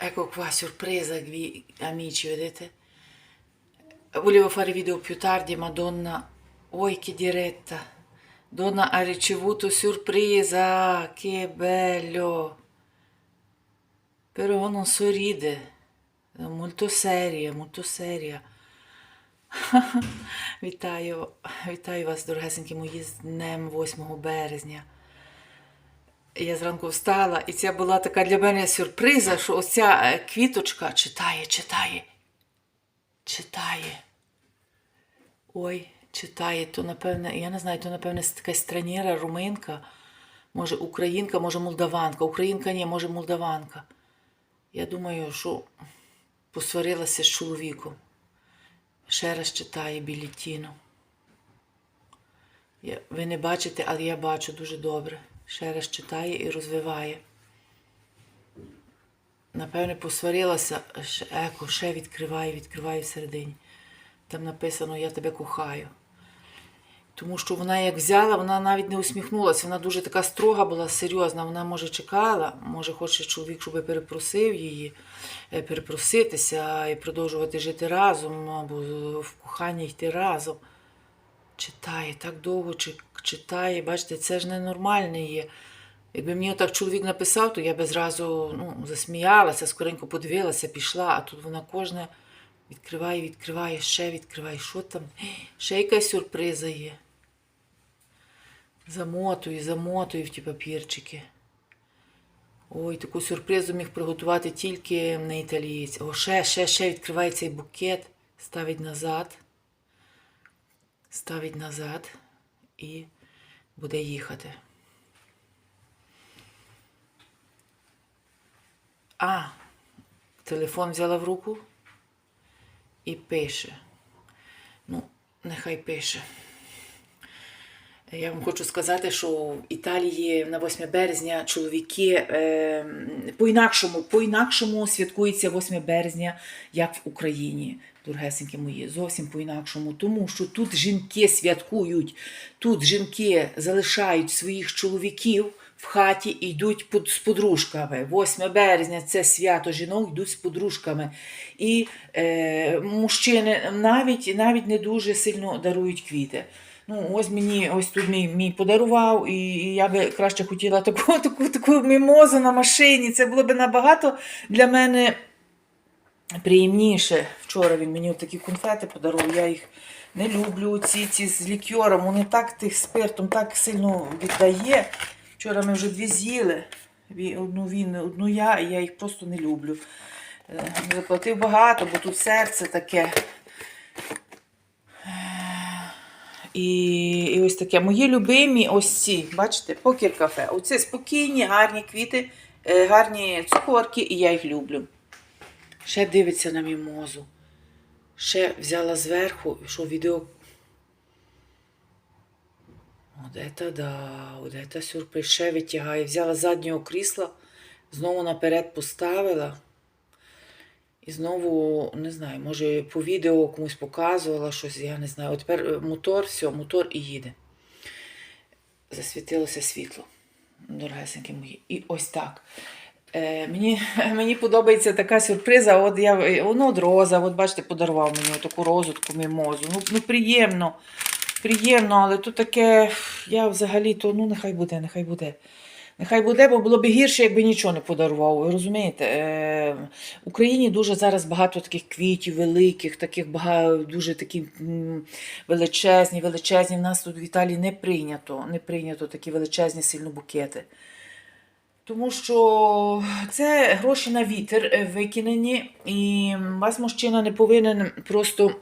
Ecco qua, sorpresa, amici, vedete? Volevo fare video più tardi, ma donna, oi che diretta. Donna ha ricevuto sorpresa, che bello. Però non sorride, è molto seria, molto seria. Вітаю, вітаю вас, дорогесенькі мої, з днем 8 березня. Я зранку встала, і це була така для мене сюрприза, що оця е, квіточка читає, читає, читає. Ой, читає, то напевне, я не знаю, то напевне якась странєра, руминка, може українка, може молдаванка. Українка ні, може молдаванка. Я думаю, що посварилася з чоловіком. Ще раз читає білітіну. Ви не бачите, але я бачу дуже добре. Ще раз читає і розвиває. Напевне, посварилася, еко, ще відкриває, відкриває всередині. Там написано Я тебе кохаю. Тому що вона як взяла, вона навіть не усміхнулася. Вона дуже така строга була, серйозна. Вона може чекала, може хоче чоловік, щоб перепросив її, е, перепроситися і продовжувати жити разом, або в коханні йти разом. Читає, так довго чи- читає. Бачите, це ж ненормальне є. Якби мені так чоловік написав, то я би зразу ну, засміялася, скоренько подивилася, пішла, а тут вона кожне відкриває, відкриває, ще відкриває. Що там? Ще якась сюрприза є. Замотую, замотую в ті папірчики. Ой, таку сюрпризу міг приготувати тільки не італієць. О, ще, ще, ще відкриває цей букет, ставить назад, ставить назад і буде їхати. А, телефон взяла в руку і пише. Ну, нехай пише. Я вам хочу сказати, що в Італії на 8 березня чоловіки е, по-інакшому, по-інакшому святкується 8 березня, як в Україні, дорогесенькі мої, зовсім по-інакшому. Тому що тут жінки святкують, тут жінки залишають своїх чоловіків в хаті і йдуть з подружками. 8 березня це свято жінок йдуть з подружками. І е, мужчини навіть, навіть не дуже сильно дарують квіти. Ну, ось мені ось тут мій, мій подарував, і я би краще хотіла таку, таку, таку мімозу на машині. Це було б набагато для мене приємніше. Вчора він мені такі конфети подарував. Я їх не люблю. Ці, ці з лікьором, вони так тих спиртом так сильно віддає. Вчора ми вже дві з'їли. Одну він, одну я, і я їх просто не люблю. Е, Заплатив багато, бо тут серце таке. І, і ось таке. Мої любимі ось ці, бачите, покер кафе. Оце спокійні, гарні квіти, е, гарні цукорки, і я їх люблю. Ще дивиться на мімозу. Ще взяла зверху, що відео. Это да, это сюрприз. Ще витягає. Взяла заднього крісла, знову наперед поставила. І знову, не знаю, може по відео комусь показувала щось, я не знаю. От тепер е, мотор, все, мотор і їде. Засвітилося світло, дорогесенькі мої. І ось так. Е, мені, мені подобається така сюрприза. От я, воно от роза, от бачите, подарував мені таку розу, таку мімозу. Ну, ну приємно, приємно, але тут таке, я взагалі, то ну нехай буде, нехай буде. Нехай буде, бо було б гірше, якби нічого не подарував. Ви розумієте? Е, в Україні дуже зараз багато таких квітів, великих, таких багато, дуже такі величезні, величезні. В нас тут в Італії не прийнято, не прийнято такі величезні сильно букети. Тому що це гроші на вітер е, викинені, і вас мужчина не повинен просто.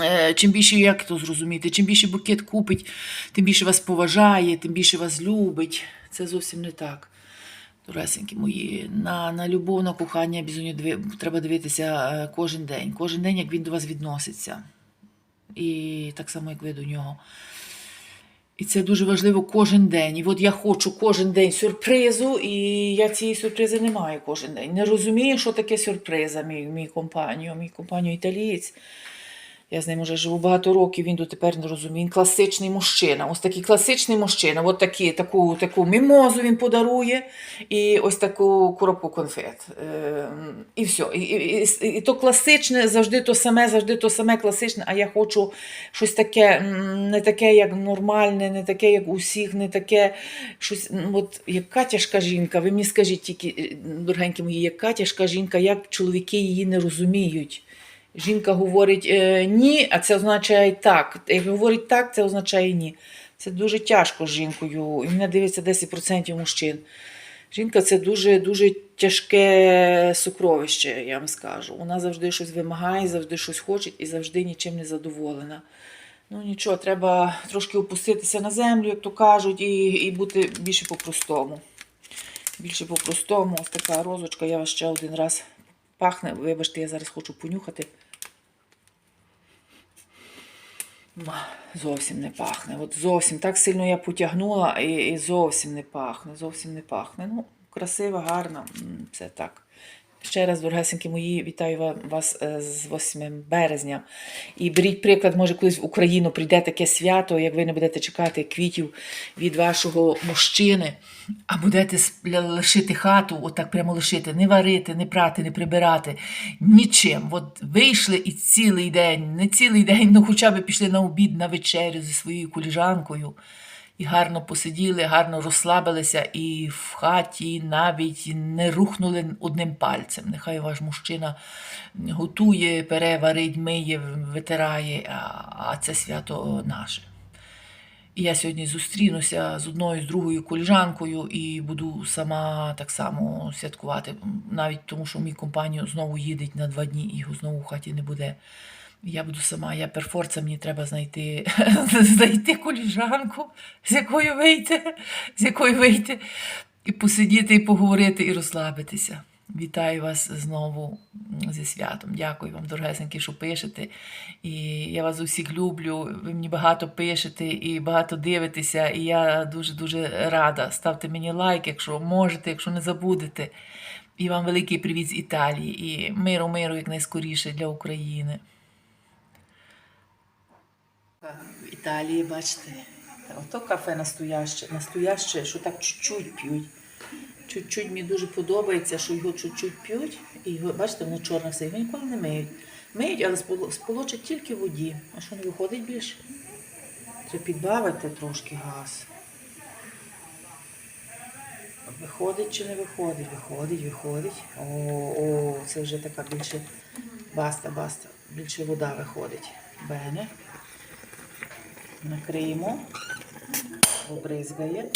Е, Чим більше, як то зрозуміти, чим більше букет купить, тим більше вас поважає, тим більше вас любить. Це зовсім не так. Доресенькі мої, на, на любов, на кохання диви, треба дивитися е, кожен день. Кожен день, як він до вас відноситься. І так само, як ви до нього. І це дуже важливо кожен день. І от я хочу кожен день сюрпризу, і я цієї сюрпризи не маю кожен день. Не розумію, що таке сюрприза, мій, мій компанію, мій компанію італієць. Я з ним вже живу багато років, він дотепер не розуміє. Він класичний мужчина. Ось такий класичний мужчина. От такі, таку, таку мімозу він подарує, і ось таку коробку конфет. Е, і все. І, і, і, і то класичне, завжди то саме, завжди то саме класичне, а я хочу щось таке, не таке, як нормальне, не таке, як у всіх, не таке. Щось, от, яка тяжка жінка. Ви мені скажіть тільки, е, дорогенькі мої, яка тяжка жінка, як чоловіки її не розуміють. Жінка говорить е, ні, а це означає так. Як говорить так, це означає ні. Це дуже тяжко з жінкою. І мене дивиться 10% мужчин. Жінка це дуже дуже тяжке сукровище, я вам скажу. Вона завжди щось вимагає, завжди щось хоче і завжди нічим не задоволена. Ну нічого, треба трошки опуститися на землю, як то кажуть, і, і бути більше по-простому. Більше по-простому. Ось така розочка, я вас ще один раз пахне. Вибачте, я зараз хочу понюхати. Зовсім не пахне. От зовсім так сильно я потягнула і, і зовсім не пахне. Зовсім не пахне. Ну, красива, гарна. все так. Ще раз, дорогесенькі мої, вітаю вас е, з 8 березня. І беріть приклад, може, колись в Україну прийде таке свято, як ви не будете чекати квітів від вашого мужчини, а будете лишити хату, отак прямо лишити, не варити, не прати, не прибирати, нічим. От вийшли і цілий день, не цілий день, ну хоча б пішли на обід, на вечерю зі своєю коліжанкою. І гарно посиділи, гарно розслабилися, і в хаті навіть не рухнули одним пальцем. Нехай ваш мужчина готує, пере, варить, миє, витирає, а це свято наше. І я сьогодні зустрінуся з одною, з другою коліжанкою і буду сама так само святкувати, навіть тому, що мій компанію знову їде на два дні, і його знову в хаті не буде. Я буду сама, я перфорця, мені треба знайти, знайти коліжанку, з якою вийти, з якою вийти, і посидіти, і поговорити, і розслабитися. Вітаю вас знову зі святом. Дякую вам, дорогесенькі, що пишете. І я вас усіх люблю. Ви мені багато пишете і багато дивитеся. І я дуже-дуже рада. Ставте мені лайк, якщо можете, якщо не забудете. І вам великий привіт з Італії. І миру, миру якнайскоріше для України. В Італії, бачите, ото кафе настояще, настояще, що так чуть-чуть п'ють. Чуть-чуть мені дуже подобається, що його чуть-чуть п'ють. І бачите, воно чорне все, його ніколи не миють. Миють, але споло- сполочать тільки воді. А що не виходить більше? Треба підбавити трошки газ. Виходить чи не виходить? Виходить, виходить. О, о, це вже така більше баста, баста. Більше вода виходить. Бене. Накриємо, обризгає.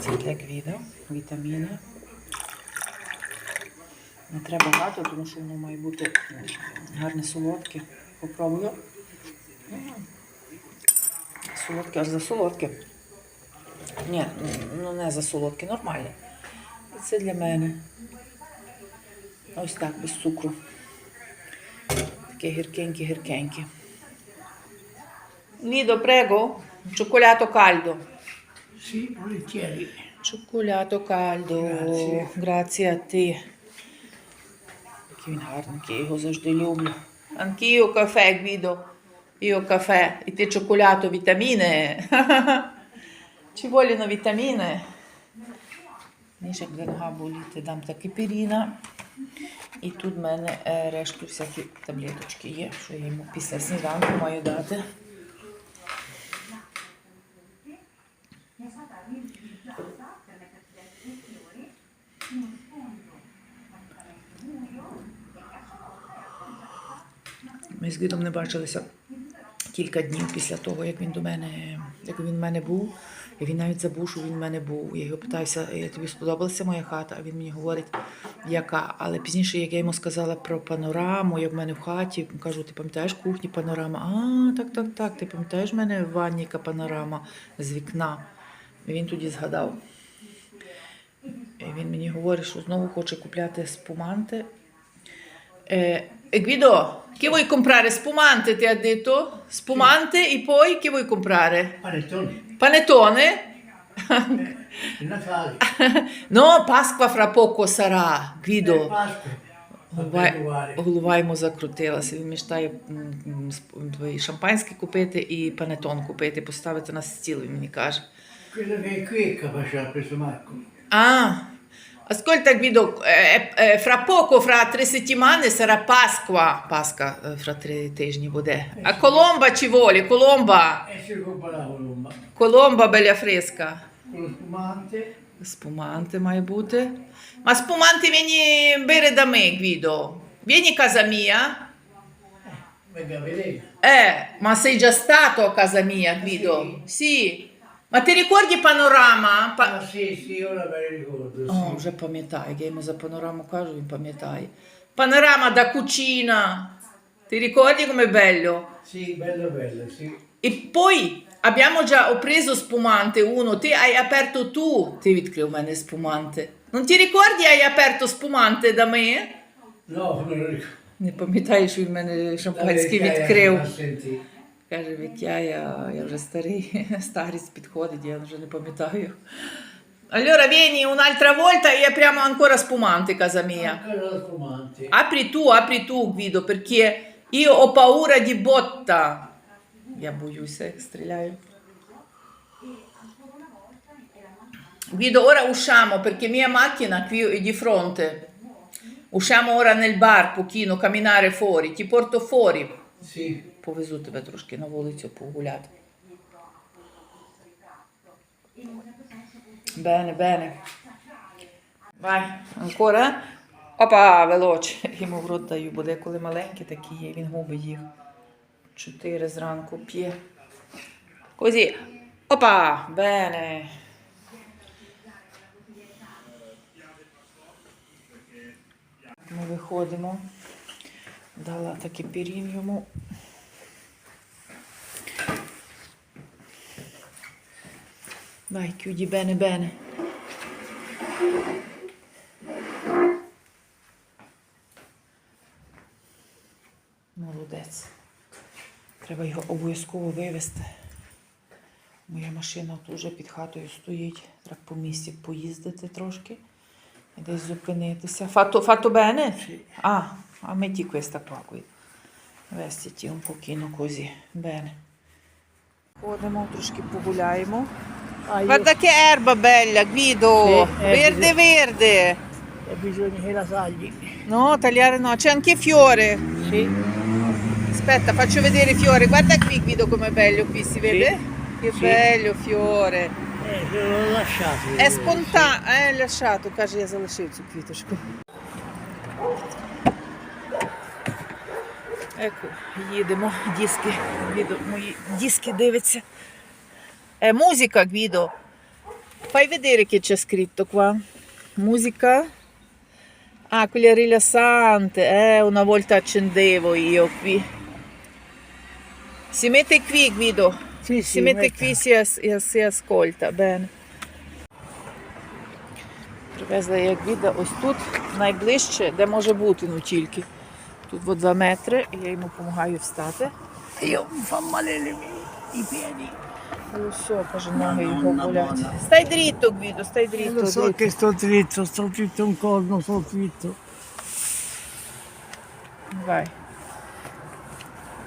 Це для гвіда, вітаміни. Не треба багато, тому що воно має бути гарне солодке. Попробую. Солодке, аж за солодке. Ні, ну не за солодке, нормальне. І це для мене. Ось так, без цукру. Таке гіркеньке, гіркеньке. Лідо, прего, чоколято кальдо. Sì, volentieri. Cioccolato caldo. Grazie. Grazie a te. Який він гарний, я його завжди люблю. Anch'io кафе, Гвідо. Io кафе. І ти cioccolato, вітаміни. Ci vogliono vitamine. Ніж як нога боліти, дам таки піріна. І тут в мене е, решту всякі таблеточки є, що я йому після сніданку маю дати. Ми з Гвідом не бачилися кілька днів після того, як він до мене, як він в мене був. І він навіть забув, що він в мене був. Я його питаюся, «Е, тобі сподобалася моя хата? А він мені говорить, яка. Але пізніше, як я йому сказала про панораму, як в мене в хаті, кажу, ти пам'ятаєш кухні панорама? А, так, так, так. Ти пам'ятаєш в мене в ванні яка панорама з вікна? Він тоді згадав. І він мені говорить, що знову хоче купляти спуманти. Guido, che vuoi comprare? Spumante, ti ha detto? Spumante e poi che vuoi comprare? Panettone. Panettone? Il Natale. No, Пасква fra poco sarà, Eh. Pasqua. Голова, голова йому закрутилася. Він мечтає шампанське купити і панетон купити, поставити на стіл, він мені каже. Ah, ascolta Guido, eh, eh, fra poco, fra tre settimane sarà Pasqua. Pasqua eh, fra tre тижні буде. А коломба ci vuole? Коломба. E. Коломба bella fresca. Con lo spumante. Spumante має бути. Ma spumante vieni bere da me, Guido. Vieni a casa mia. Venga a vedere. Eh, ma sei già stato a casa mia, Guido? Sì. Ma ti ricordi Panorama? Pa- Ah sì, sì, ora me lo ricordo. О, sì. вже пам'ятає, я йому за панораму кажу, він пам'ятає. Panorama da cucina. Ti ricordi com'è bello? Sì, bello bello, sì. E poi abbiamo già ho preso spumante uno, te hai aperto tu. Ti відкрив у мене spumante. Non ti ricordi hai aperto spumante da me? No, me lo ricordo. Не пам'ятаєш, він мене шампанське відкрив. non. Каже, Вітя, я, я вже старий, старість підходить, я вже не пам'ятаю. Allora vieni un'altra volta e apriamo ancora spumante casa mia. Ancora spumante. Apri tu, apri tu, Guido, perché io ho paura di botta. Я боюся, як стріляю. Guido, ora usciamo perché mia macchina qui è di fronte. Usciamo ora nel bar, pochino, camminare fuori. Ti porto fuori. Sì. Повезу тебе трошки на вулицю погуляти. Bene, bene. Vai, ancora? Опа, велоч. Йому в рот даю, бо деколи маленькі такі є, він губить їх. Чотири зранку. Così. Опа, bene. Ми виходимо. Дала таки пірін йому. Vai, chiudi bene bene. Треба його обов'язково вивезти. Моя машина тут вже під хатою стоїть. Треба по місті поїздити трошки і десь зупинитися. Fatto, fatto bene? Ah, a metti questa qua qui. Vestiti un pochino così. Bene. Ходимо, трошки погуляємо. Ah, Guarda che erba bella, Guido! Sì, eh, verde verde! ho bisogno che la tagli. No, tagliare no, c'è anche fiore. Sì. Aspetta, faccio vedere i fiori. Guarda qui, Guido, com'è bello qui, si vede? Che Sì. bello fiore. Eh, se l'ho lasciato. È spontaneo, è lasciato, каже, я залишив цю квіточку. Ecco, їдемо, диски, Гвідо, мої диски дивиться. È musica, Guido. Fai vedere che c'è scritto qua. Musica. Ah, quella rilassante. Eh, una volta accendevo io qui. Si mette qui, Guido. Sì, Si mette qui, si, as- e si ascolta. Bene. Привезла я Гвіда ось тут, найближче, де може бути, ну тільки. Тут от 2 метри, і я йому допомагаю встати. Io mi fa male le mie- i piedi. І все, каже, ноги його болять. Стай дрітто, Гвідо, стай Io дрітто. lo so дрітто. che sto dritto, sto dritto un corno, sto dritto. Vai.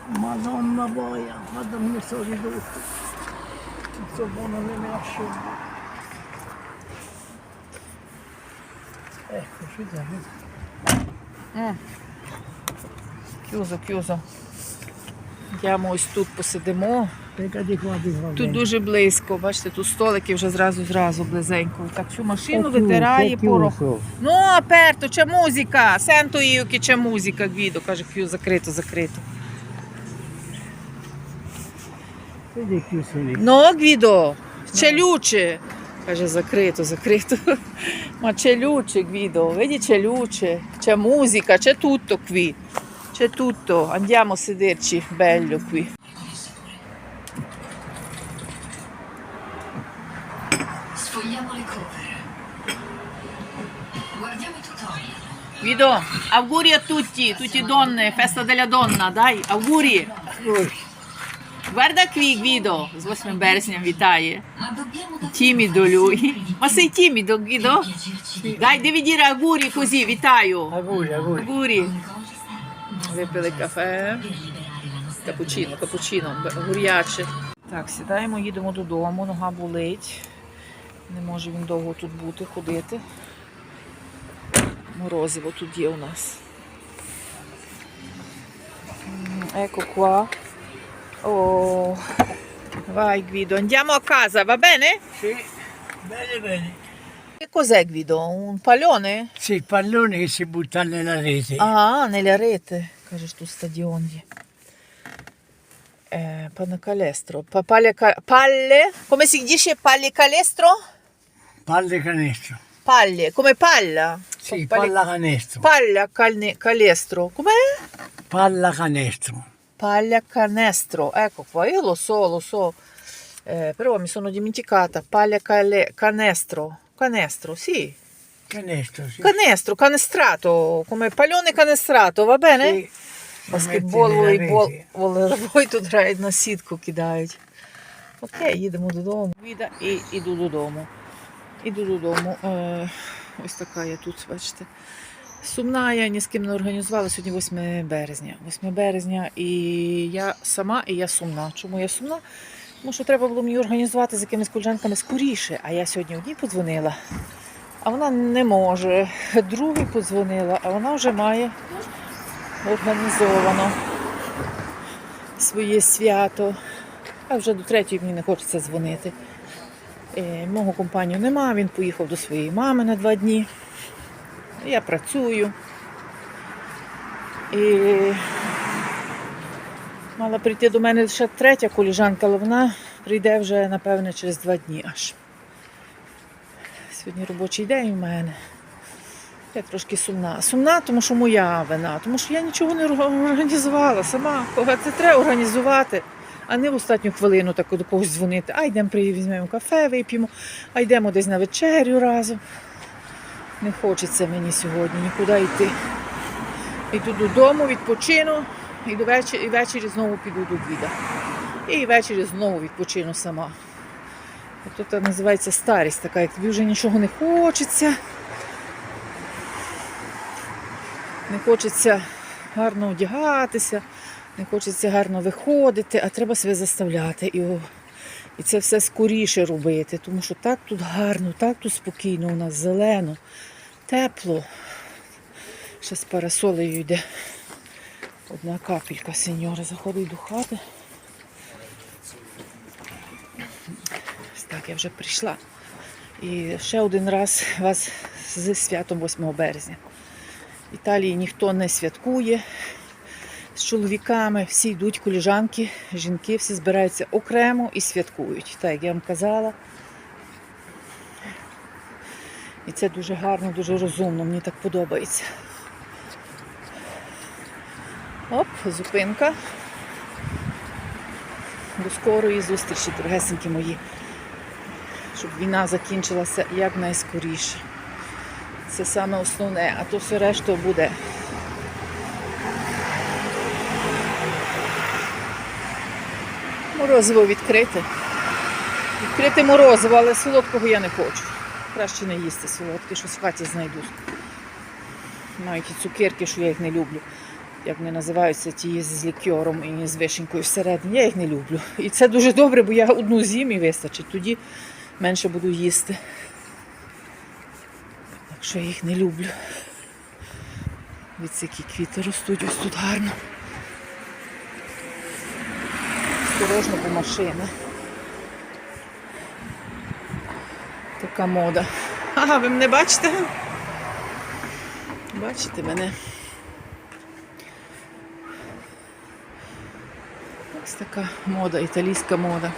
Madonna boia, come sto ridotto. Tutto buono le me lascio. Ecco, ci siamo. М. Chiuso, chiuso. Йдемо ось тут посидимо. Тут дуже близько, бачите, тут столики вже зразу зразу близенько. Так всю машину витирає порох. Ну, c'è musica. Sento io che c'è musica, Guido. Каже, chiuso, закрито, закрито. Vedi è chiuso lì. No, Guido, c'è luce. Каже, закрито, закрито. Ma c'è luce, Guido. Vedi, c'è luce. C'è musica, c'è tutto qui. C'è tutto. Andiamo a sederci. Bello qui. Sfogliamo le cover. Guardiamo i tutorial. Guido, auguri a tutti, tutti donne, festa della donna, dai, auguri. Guarda qui Guido, з 8 березня вітає. Fare lui. Ma sei timido Guido? Dai, devi dire auguri così. Auguri, auguri. Auguri. con Colchester. Випили кафе. Капучино, капучино, гуряче. Так, сідаємо, їдемо додому, нога болить. Не може він довго тут бути, ходити. Морозиво тут є у нас. М, Еко qua. Oh. Vai Guido, andiamo a casa, va bene? Sì, bene, bene. Che cos'è Guido? Un pallone? Sì, il pallone che si butta nella rete. Ah, nella rete. Кажеш, тут стадіон є. Е, пане Калестро. Па- Пале, ка- палле? Come si dice palle calestro? Palle canestro. Palle, come palla? Sì, Palle- palla canestro. Palla calne- calestro. Com'è? Palla canestro. Palla canestro. Ecco qua, io lo so, lo so. Eh, però mi sono dimenticata. Palla cale- canestro. Canestro, sì. Canestro, sì. Canestro, canestrato. Come pallone canestrato, va bene? Sì. Баскетбол, волейбол, волейбол тут грають на сітку, кидають. Окей, їдемо додому. Віда і іду додому. Іду додому. Е, ось така я тут, бачите. Сумна, я ні з ким не організувала. Сьогодні 8 березня. 8 березня, і я сама, і я сумна. Чому я сумна? Тому що треба було мені організувати з якимись колежанками скоріше. А я сьогодні одній подзвонила, а вона не може. Другій подзвонила, а вона вже має організовано своє свято. А вже до третьої мені не хочеться дзвонити. Е, мого компанію нема, він поїхав до своєї мами на два дні. Я працюю. І мала прийти до мене ще третя коліжанка, але вона прийде вже, напевне, через два дні аж. Сьогодні робочий день у мене. Я трошки сумна. Сумна, тому що моя вина, тому що я нічого не організувала сама. Це треба організувати, а не в останню хвилину так до когось дзвонити. А йдемо візьмемо кафе, вип'ємо, а йдемо десь на вечерю разом. Не хочеться мені сьогодні нікуди йти. Йду додому, відпочину і до вечері, і ввечері знову піду до Гвіда. І ввечері знову відпочину сама. Ото це називається старість, така, як тобі вже нічого не хочеться. Не хочеться гарно одягатися, не хочеться гарно виходити, а треба себе заставляти. І, і це все скоріше робити, тому що так тут гарно, так тут спокійно, у нас зелено, тепло. Ще з парасолею йде. Одна капелька, сеньора, заходить до хати. Так, я вже прийшла. І ще один раз вас з святом 8 березня. В Італії ніхто не святкує з чоловіками, всі йдуть коліжанки, жінки, всі збираються окремо і святкують. Так, як я вам казала. І це дуже гарно, дуже розумно, мені так подобається. Оп, зупинка. До скорої зустрічі, дорогесенькі мої. Щоб війна закінчилася якнайскоріше. Це саме основне, а то все решта буде. Морозиво відкрите. Відкрите морозиво, але солодкого я не хочу. Краще не їсти солодке, щось в хаті знайду. Навіть ті цукерки, що я їх не люблю. Як вони називаються, ті з лікьором і з вишенькою всередині, я їх не люблю. І це дуже добре, бо я одну з'їм і вистачить. Тоді менше буду їсти. Так що я їх не люблю. Від які квіти ростуть ось тут гарно. Осторожно по машини. Така мода. Ага, ви мене бачите? Бачите мене? Ось така мода, італійська мода.